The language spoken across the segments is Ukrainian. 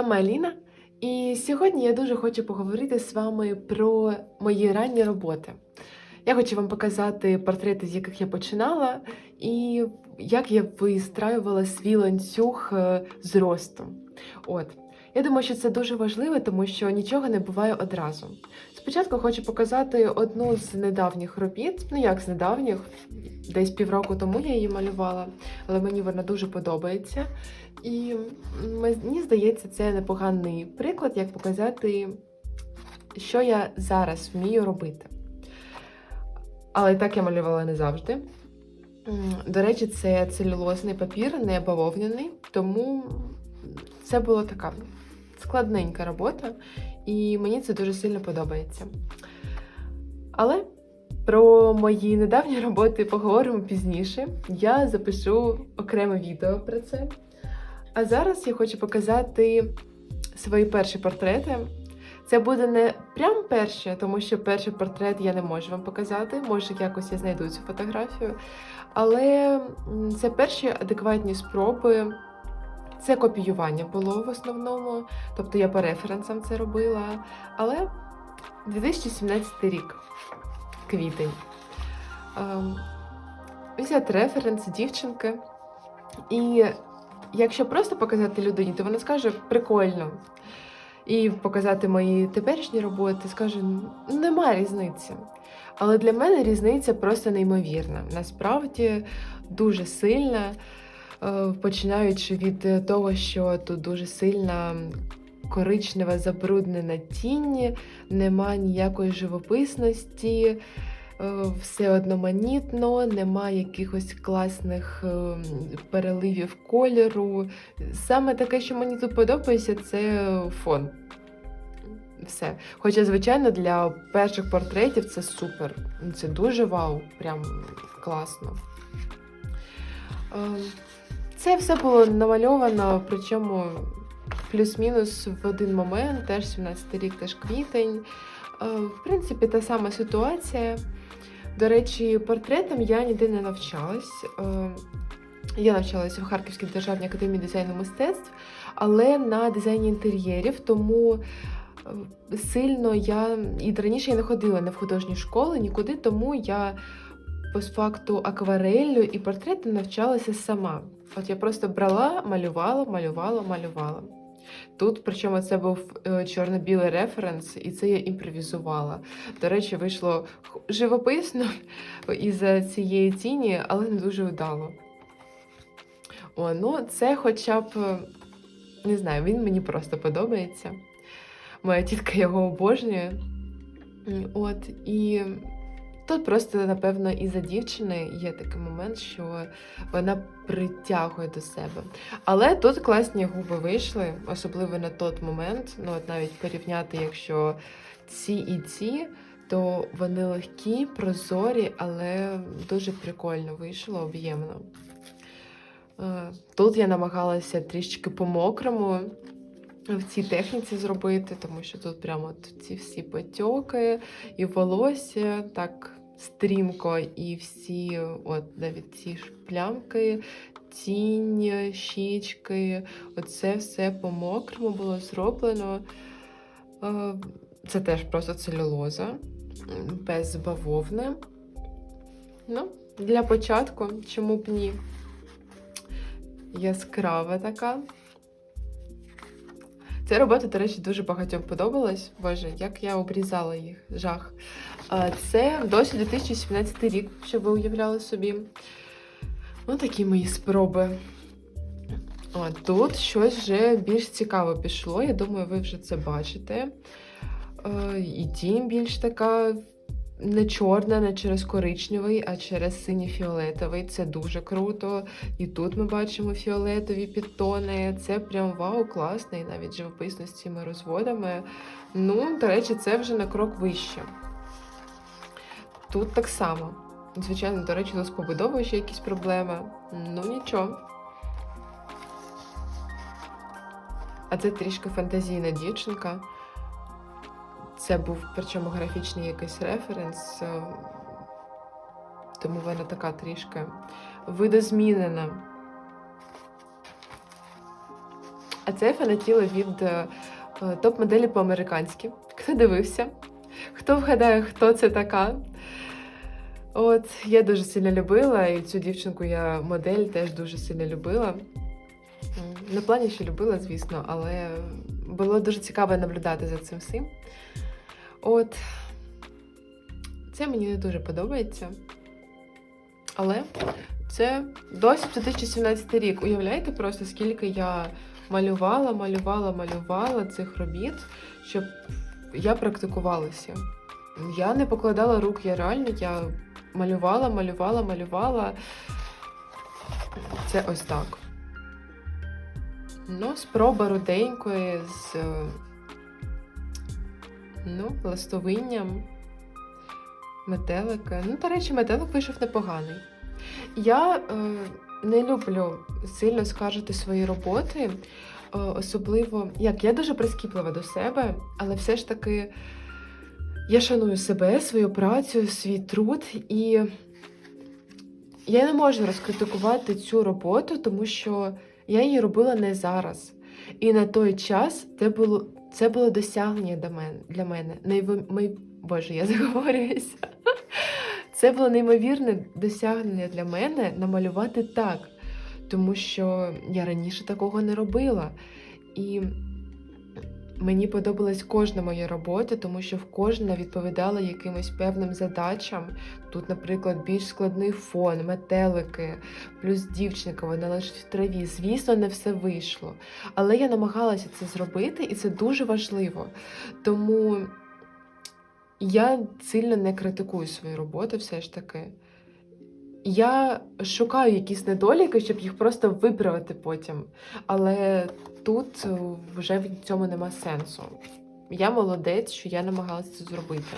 вами Аліна, і сьогодні я дуже хочу поговорити з вами про мої ранні роботи. Я хочу вам показати портрети, з яких я починала, і як я вистраювала свій ланцюг е, зросту. От. Я думаю, що це дуже важливо, тому що нічого не буває одразу. Спочатку хочу показати одну з недавніх робіт, ну як з недавніх, десь півроку тому я її малювала, але мені вона дуже подобається. І мені здається, це непоганий приклад, як показати, що я зараз вмію робити. Але так я малювала не завжди. До речі, це целюлозний папір, не бавовняний, тому це була така складненька робота, і мені це дуже сильно подобається. Але про мої недавні роботи поговоримо пізніше. Я запишу окреме відео про це. А зараз я хочу показати свої перші портрети. Це буде не прям перше, тому що перший портрет я не можу вам показати. Може, якось я знайду цю фотографію. Але це перші адекватні спроби. Це копіювання було в основному, тобто я по референсам це робила. Але 2017 рік, квітень. Ем, Взяти референс дівчинки. І якщо просто показати людині, то вона скаже прикольно. І показати мої теперішні роботи, скаже, нема різниці. Але для мене різниця просто неймовірна. Насправді дуже сильна, Е, починаючи від того, що тут дуже сильна коричнева забруднена тінь, нема ніякої живописності, все одноманітно, нема якихось класних е, переливів кольору. Саме таке, що мені тут подобається, це фон. Все. Хоча, звичайно, для перших портретів це супер. Це дуже вау, прям класно. Ем, Це все було намальовано, причому плюс-мінус в один момент, теж 17 рік, теж квітень. Е, В принципі, та сама ситуація. До речі, портретам я ніде не навчалась. Е, Я навчалася в Харківській державній академії дизайну мистецтв, але на дизайні інтер'єрів, тому е, сильно я і раніше я не ходила не в художні школи, нікуди, тому я постфакту аквареллю і портрети навчалася сама. От я просто брала, малювала, малювала, малювала. Тут, причому це був е, чорно-білий референс, і це я імпровізувала. До речі, вийшло живописно із цієї тіні, але не дуже вдало. О, ну це хоча б е, не знаю, він мені просто подобається. Моя тітка його обожнює. От, і тут просто, напевно, із-за дівчини є такий момент, що вона притягує до себе. Але тут класні губи вийшли, особливо на той момент. Ну, от навіть порівняти, якщо ці і ці, то вони легкі, прозорі, але дуже прикольно вийшло, об'ємно. Е, Тут я намагалася трішки по-мокрому в цій техніці зробити, тому що тут прямо ці всі потьоки і волосся так стрімко, і всі, от навіть ці ж плямки, тінь, щічки, оце все по-мокрому було зроблено. Е, Це теж просто целюлоза, без бавовни. Ну, для початку, чому б ні? Яскрава така. Ця робота, до речі, дуже багатьом подобалась. Боже, як я обрізала їх, жах. Це досі 2017 рік, щоб ви уявляли собі. Ну, такі мої спроби. А тут щось вже більш цікаво пішло. Я думаю, ви вже це бачите. І тінь більш така не чорна, не через коричневий, а через синій-фіолетовий. Це дуже круто. І тут ми бачимо фіолетові підтони. Це прям вау, класно, і навіть живописно з цими розводами. Ну, до речі, це вже на крок вище. Тут так само. Звичайно, до речі, тут з побудовою ще якісь проблеми. Ну нічого. А це трішки фантазійна дівчинка. Це був причому графічний якийсь референс, е, тому вона така трішки видозмінена. А це я фанатіла від е, е, топ-моделі по-американськи. Хто дивився? Хто вгадає, хто це така? От, я дуже сильно любила, і цю дівчинку я модель теж дуже сильно любила. На плані, що любила, звісно, але було дуже цікаво наблюдати за цим всім. От, це мені не дуже подобається. Але це досі 2017 рік. Уявляєте просто, скільки я малювала, малювала, малювала цих робіт, щоб я практикувалася. Я не покладала рук, я реально я малювала, малювала, малювала. Це ось так. Ну, спроба руденької з ну, ластовинням, метелика. Ну, до речі, метелик вийшов непоганий. Я е, не люблю сильно скаржити свої роботи, е, особливо як я дуже прискіплива до себе, але все ж таки я шаную себе, свою працю, свій труд, і я не можу розкритикувати цю роботу, тому що я її робила не зараз. І на той час це було, це було досягнення для мене. Для мене. Найви... Боже, я заговорююся. Це було неймовірне досягнення для мене намалювати так, тому що я раніше такого не робила. І мені подобалась кожна моя робота, тому що в кожна відповідала якимось певним задачам. Тут, наприклад, більш складний фон, метелики, плюс дівчинка, вона лежить в траві. Звісно, не все вийшло. Але я намагалася це зробити, і це дуже важливо. Тому я сильно не критикую свою роботу, все ж таки. Я шукаю якісь недоліки, щоб їх просто виправити потім. Але тут вже в цьому нема сенсу. Я молодець, що я намагалася це зробити.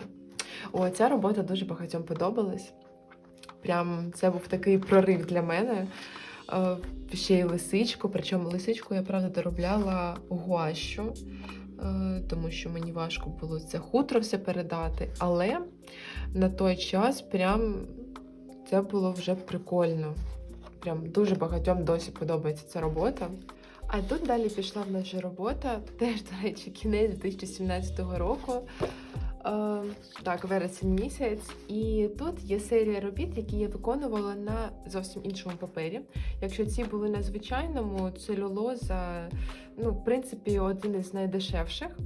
О, ця робота дуже багатьом подобалась. Прям це був такий прорив для мене. Е, Ще й лисичку, причому лисичку я правда доробляла гуащу, е, тому що мені важко було це хутро все передати. Але на той час прям це було вже прикольно. Прям дуже багатьом досі подобається ця робота. А тут далі пішла в нас вже робота, теж, до речі, кінець 2017 року. Е, так, вересень місяць. І тут є серія робіт, які я виконувала на зовсім іншому папері. Якщо ці були на звичайному, целюлоза, ну, в принципі, один із найдешевших.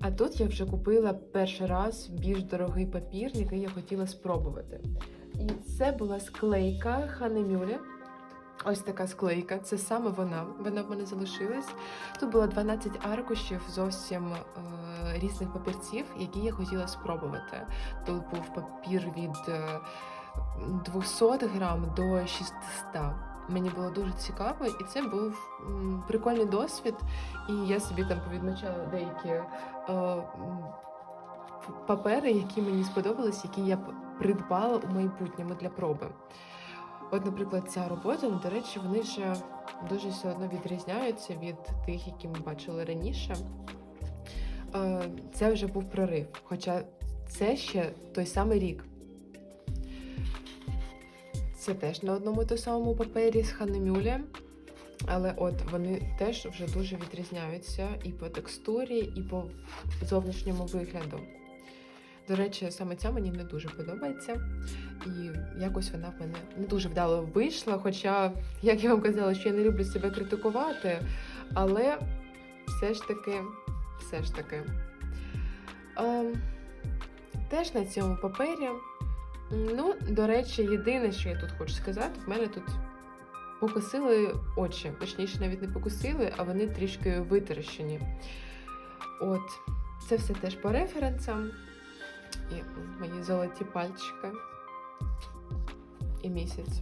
А тут я вже купила перший раз більш дорогий папір, який я хотіла спробувати. І це була склейка Ханемюле. Ось така склейка, це саме вона. Вона в мене залишилась. Тут було 12 аркушів зовсім е, різних папірців, які я хотіла спробувати. Тут був папір від е, 200 грам до 600. Мені було дуже цікаво, і це був прикольний досвід. І я собі там повідмічала деякі е, папери, які мені сподобались, які я придбала у майбутньому для проби. От, наприклад, ця робота, до речі, вони вже дуже все одно відрізняються від тих, які ми бачили раніше. Е, Це вже був прорив, хоча це ще той самий рік. Це теж на одному тому самому папері з Ханемюле. Але от вони теж вже дуже відрізняються і по текстурі, і по зовнішньому вигляду. До речі, саме ця мені не дуже подобається. І якось вона в мене не дуже вдало вийшла. Хоча, як я вам казала, що я не люблю себе критикувати, але все ж таки, все ж таки. Ем, теж на цьому папері. Ну, до речі, єдине, що я тут хочу сказати, в мене тут покосили очі. Точніше, навіть не покосили, а вони трішки витріщені. От, це все теж по референсам. І мої золоті пальчики. І місяць.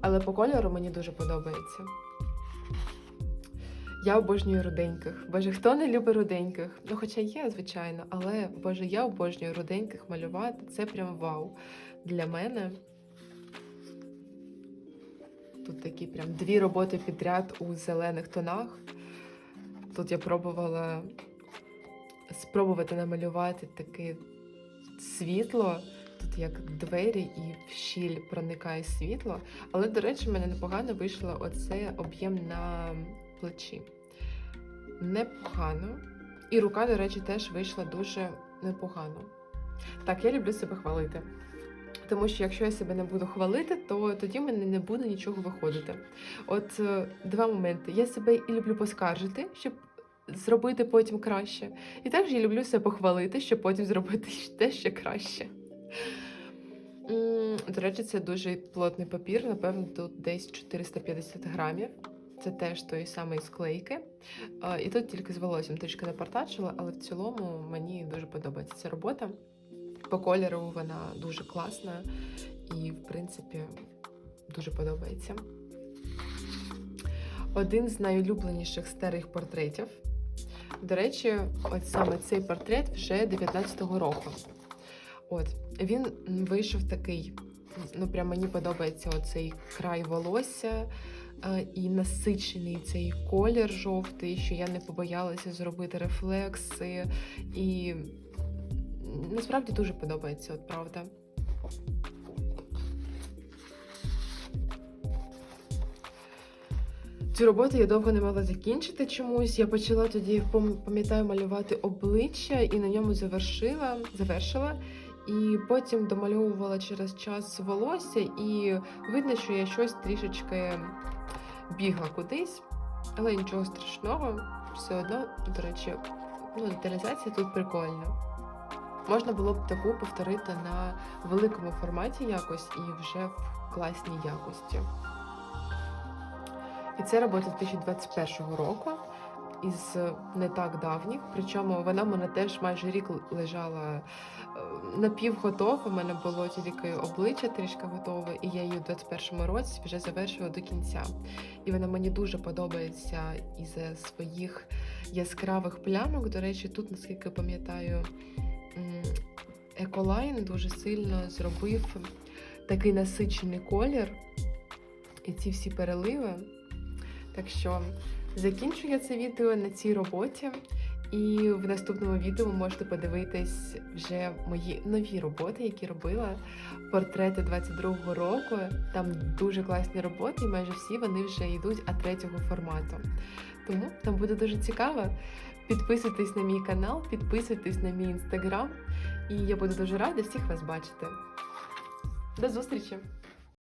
Але по кольору мені дуже подобається. Я обожнюю руденьких. Боже, хто не любить руденьких? Ну, хоча є, звичайно, але Боже, я обожнюю руденьких малювати. Це прям вау для мене. Тут такі прям дві роботи підряд у зелених тонах. Тут я пробувала спробувати намалювати таке світло. Тут як двері і в щіль проникає світло. Але, до речі, в мене непогано вийшло оце об'єм на плечі. непогано. І рука, до речі, теж вийшла дуже непогано. Так, я люблю себе хвалити. Тому що якщо я себе не буду хвалити, то тоді в мене не буде нічого виходити. От е, два моменти. Я себе і люблю поскаржити, щоб зробити потім краще. І також я люблю себе похвалити, щоб потім зробити те ще краще. До речі, це дуже плотний папір, напевно, тут десь 450 грамів. Це теж той самий склейки. І тут тільки з волоссям трішки напартачила, але в цілому мені дуже подобається ця робота. По кольору вона дуже класна і, в принципі, дуже подобається. Один з найулюбленіших старих портретів. До речі, от саме цей портрет вже 19-го року. От він вийшов такий. Ну, прям мені подобається оцей край волосся е, і насичений цей колір жовтий, що я не побоялася зробити рефлекси. І насправді дуже подобається, от правда. Цю роботу я довго не мала закінчити чомусь. Я почала тоді, пам'ятаю, малювати обличчя і на ньому завершила, завершила. І потім домальовувала через час волосся, і видно, що я щось трішечки бігла кудись, але нічого страшного. Все одно, до речі, ну, деталізація тут прикольна. Можна було б таку повторити на великому форматі якось і вже в класній якості. І це робота 2021 року із не так давніх. Причому вона в мене теж майже рік лежала напівготова. У мене було тільки обличчя трішки готове, і я її у 21 році вже завершила до кінця. І вона мені дуже подобається із своїх яскравих плямок. До речі, тут, наскільки пам'ятаю, Еколайн дуже сильно зробив такий насичений колір. І ці всі переливи. Так що закінчую я це відео на цій роботі. І в наступному відео ви можете подивитись вже мої нові роботи, які робила. Портрети 22-го року. Там дуже класні роботи, і майже всі вони вже йдуть А3 формату. Тому там буде дуже цікаво. Підписуйтесь на мій канал, підписуйтесь на мій інстаграм, і я буду дуже рада всіх вас бачити. До зустрічі!